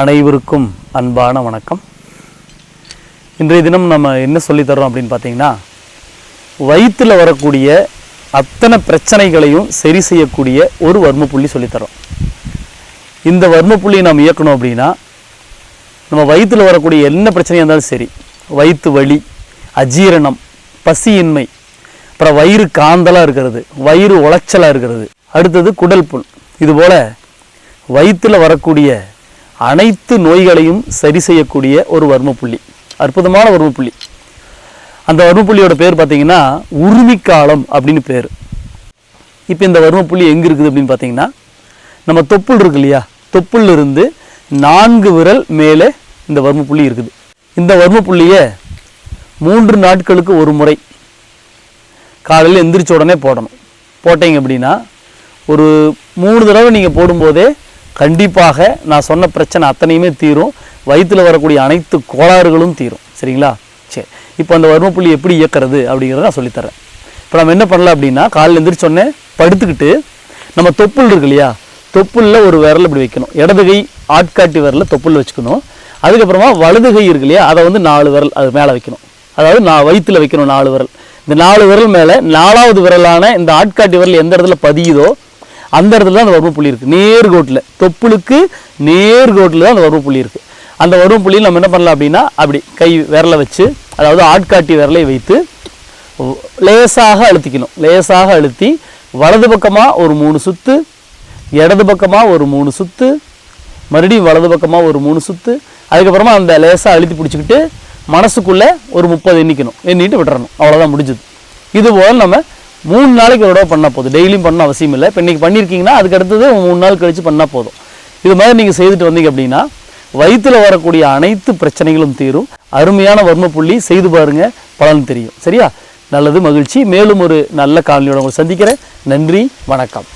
அனைவருக்கும் அன்பான வணக்கம். இன்றைய தினம் நம்ம என்ன சொல்லித்தரோம் அப்படின்னு பார்த்தீங்கன்னா வயிற்றில் வரக்கூடிய அத்தனை பிரச்சனைகளையும் சரி செய்யக்கூடிய ஒரு வர்ம புள்ளி சொல்லித்தரோம் இந்த வர்ம புள்ளியை நாம் இயக்கணும் அப்படின்னா நம்ம வயிற்றில் வரக்கூடிய என்ன பிரச்சனையாக இருந்தாலும் சரி வயிற்று வலி அஜீரணம் பசியின்மை அப்புறம் வயிறு காந்தலாக இருக்கிறது வயிறு உளைச்சலாக இருக்கிறது அடுத்தது குடல் புண். இதுபோல் வயிற்றில் வரக்கூடிய அனைத்து நோய்களையும் சரி செய்யக்கூடிய ஒரு வர்மப்புள்ளி. அற்புதமான வர்மப்புள்ளி. அந்த வர்மப்புள்ளியோட பேர் பார்த்தீங்கன்னா உருமிக்காலம் அப்படின்னு பேர். இப்போ இந்த வர்மப்புள்ளி எங்கே இருக்குது அப்படின்னு பார்த்தீங்கன்னா நம்ம தொப்புள் இருக்கு இல்லையா? தொப்புள் இருந்து நான்கு விரல் மேலே இந்த வர்மப்புள்ளி இருக்குது. இந்த வர்மப்புள்ளியை மூன்று நாட்களுக்கு ஒரு முறை காலையில் எந்திரிச்ச உடனே போடணும். போட்டீங்க அப்படின்னா ஒரு மூணு தடவை நீங்கள் போடும்போதே கண்டிப்பாக நான் சொன்ன பிரச்சனை அத்தனையுமே தீரும். வயிற்றில் வரக்கூடிய அனைத்து கோளாறுகளும் தீரும். சரிங்களா? சரி. இப்போ அந்த வர்மப்புள்ளி எப்படி இயக்கிறது அப்படிங்கிறத நான் சொல்லித்தரேன் இப்போ நம்ம என்ன பண்ணலாம் அப்படின்னா காலையில் எழுந்திரிச்சோன்னே படுத்துக்கிட்டு நம்ம தொப்புள் இருக்கு இல்லையா? தொப்புளில் ஒரு விரல் இப்படி வைக்கணும். இடது கை ஆட்காட்டி விரலில் தொப்புள் வச்சுக்கணும். அதுக்கப்புறமா வலது கை இருக்கு இல்லையா? அதை வந்து நாலு விரல் அது மேலே வைக்கணும். அதாவது நான் வயிற்றில் வைக்கணும் நாலு விரல். இந்த நாலு விரல் மேலே நாலாவது விரலான இந்த ஆட்காட்டி விரல் எந்த இடத்துல பதியுதோ அந்த இடத்துல தான் அந்த வர்மப்புள்ளி இருக்குது நேர்கோட்டில் தொப்புளுக்கு நேர்கோட்டில் தான் அந்த வர்மப்புள்ளி இருக்குது அந்த வர்மப்புள்ளியில் நம்ம என்ன பண்ணலாம் அப்படின்னா அப்படி கை விரலை வச்சு அதாவது ஆட்காட்டி விரலை வைத்து லேசாக அழுத்திக்கணும். லேசாக அழுத்தி வலது பக்கமாக ஒரு மூணு சுத்து இடது பக்கமாக ஒரு மூணு சுத்து மறுபடியும் வலது பக்கமாக ஒரு மூணு சுத்து அதுக்கப்புறமா அந்த லேசாக அழுத்தி பிடிச்சிக்கிட்டு மனசுக்குள்ளே ஒரு முப்பது எண்ணிக்கணும். எண்ணிட்டு விட்டுறணும். அவ்வளோதான் முடிஞ்சது. இது போல் நம்ம மூணு நாளைக்கு ஒரு தடவை பண்ணால் போதும். டெய்லியும் பண்ண அவசியம் இல்லை. இப்போ இன்றைக்கி பண்ணியிருக்கீங்கன்னா அதுக்கு அடுத்தது மூணு நாள் கழித்து பண்ணால் போதும். இது மாதிரி நீங்கள் செய்துட்டு வந்தீங்க அப்படின்னா வயிற்றில் வரக்கூடிய அனைத்து பிரச்சனைகளும் தீரும். அருமையான வர்ம புள்ளி செய்து பாருங்க பலன் தெரியும். சரியா? நல்லது மகிழ்ச்சி. மேலும் ஒரு நல்ல காலனியோட உங்களை சந்திக்கிறேன். நன்றி வணக்கம்.